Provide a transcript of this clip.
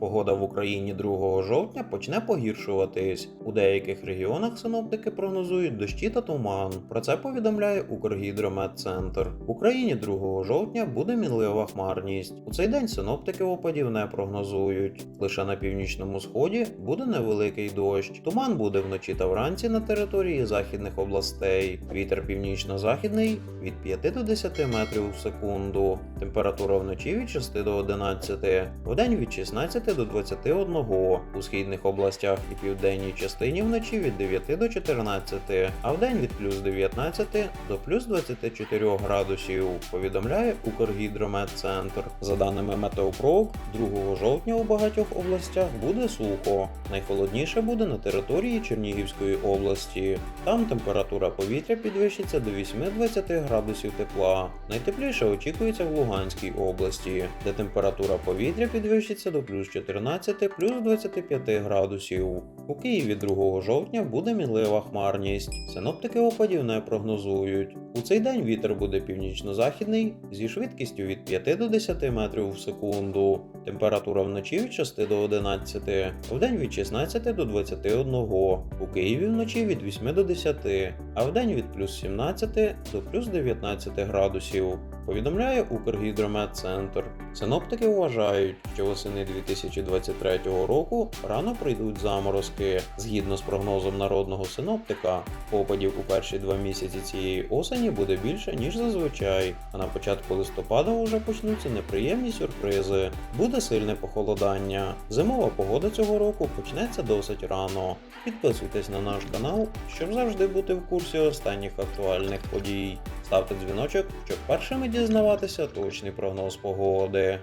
Погода в Україні 2 жовтня почне погіршуватись. У деяких регіонах синоптики прогнозують дощі та туман. Про це повідомляє Укргідрометцентр. В Україні 2 жовтня буде мінлива хмарність. У цей день синоптики опадів не прогнозують. Лише на північному сході буде невеликий дощ. Туман буде вночі та вранці на території західних областей. Вітер північно-західний від 5 до 10 метрів в секунду. Температура вночі від 6 до 11, вдень від 16 до 21, у східних областях і південній частині вночі від 9 до 14, а вдень від плюс 19 до плюс 24 градусів, повідомляє Укргідрометцентр. За даними Метеопрок, 2 жовтня у багатьох областях буде сухо. Найхолодніше буде на території Чернігівської області. Там температура повітря підвищиться до 8-20 градусів тепла. Найтепліше очікується в Луганській області, де температура повітря підвищиться до плюс 14 плюс 25 градусів. У Києві 2 жовтня буде мінлива хмарність. Синоптики опадів не прогнозують. У цей день вітер буде північно-західний зі швидкістю від 5 до 10 метрів в секунду. Температура вночі від 6 до 11, вдень від 16 до 21, у Києві вночі від 8 до 10, а вдень від плюс 17 до плюс 19 градусів. Повідомляє Укргідрометцентр. Синоптики вважають, що восени 2023 року рано прийдуть заморозки. Згідно з прогнозом народного синоптика, опадів у перші два місяці цієї осені буде більше, ніж зазвичай. А на початку листопада вже почнуться неприємні сюрпризи. Буде сильне похолодання. Зимова погода цього року почнеться досить рано. Підписуйтесь на наш канал, щоб завжди бути в курсі останніх актуальних подій. Ставте дзвіночок, щоб першими дізнаватися точний прогноз погоди.